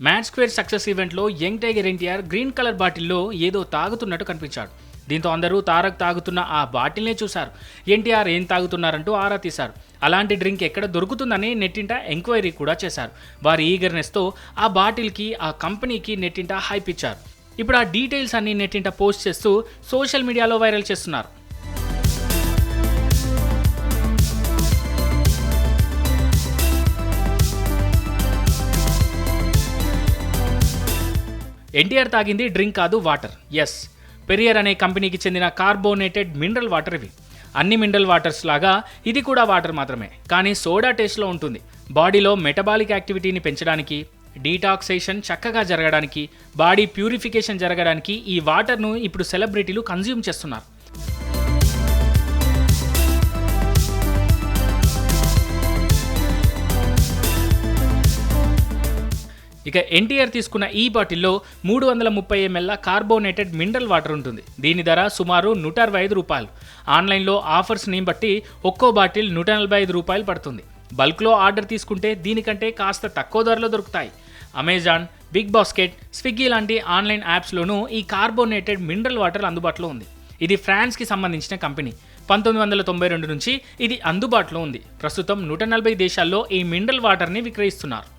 Match square success ఈవెంట్లో young tiger NTR green colour బాటిల్లో ఏదో తాగుతున్నట్టు కనిపించాడు. దీంతో అందరూ తారక్ తాగుతున్న ఆ బాటిల్నే చూశారు. ఎన్టీఆర్ ఏం తాగుతున్నారంటూ ఆరా తీశారు. అలాంటి డ్రింక్ ఎక్కడ దొరుకుతుందని నెట్టింట ఎంక్వైరీ కూడా చేశారు. వారి ఈగర్నెస్తో ఆ బాటిల్కి ఆ కంపెనీకి నెట్టింట హైప్ ఇచ్చారు. ఇప్పుడు ఆ డీటెయిల్స్ అన్ని నెట్టింట పోస్ట్ చేస్తూ సోషల్ మీడియాలో వైరల్ చేస్తున్నారు. ఎన్టీఆర్ తాగింది డ్రింక్ కాదు వాటర్. ఎస్ పెరియర్ అనే కంపెనీకి చెందిన కార్బోనేటెడ్ మినరల్ వాటర్ ఇవి. అన్ని మినరల్ వాటర్స్ లాగా ఇది కూడా వాటర్ మాత్రమే. కానీ సోడా టేస్ట్లో ఉంటుంది. బాడీలో మెటబాలిక్ యాక్టివిటీని పెంచడానికి డీటాక్సేషన్ చక్కగా జరగడానికి బాడీ ప్యూరిఫికేషన్ జరగడానికి ఈ వాటర్ను ఇప్పుడు సెలబ్రిటీలు కన్జ్యూమ్ చేస్తున్నారు. ఇక ఎన్టీఆర్ తీసుకున్న ఈ బాటిల్లో మూడు వందల ముప్పై ఎంఎల్ కార్బోనేటెడ్ మినరల్ వాటర్ ఉంటుంది. దీని ధర సుమారు నూట అరవై ఐదు రూపాయలు. ఆన్లైన్లో ఆఫర్స్ని బట్టి ఒక్కో బాటిల్ నూట నలభై ఐదు రూపాయలు పడుతుంది. బల్క్లో ఆర్డర్ తీసుకుంటే దీనికంటే కాస్త తక్కువ ధరలో దొరుకుతాయి. అమెజాన్ బిగ్ బాస్కెట్ స్విగ్గీ లాంటి ఆన్లైన్ యాప్స్లోనూ ఈ కార్బోనేటెడ్ మినరల్ వాటర్ అందుబాటులో ఉంది. ఇది ఫ్రాన్స్కి సంబంధించిన కంపెనీ. పంతొమ్మిది వందల తొంభై రెండు నుంచి ఇది అందుబాటులో ఉంది. ప్రస్తుతం నూట నలభై దేశాల్లో ఈ మినరల్ వాటర్ని విక్రయిస్తున్నారు.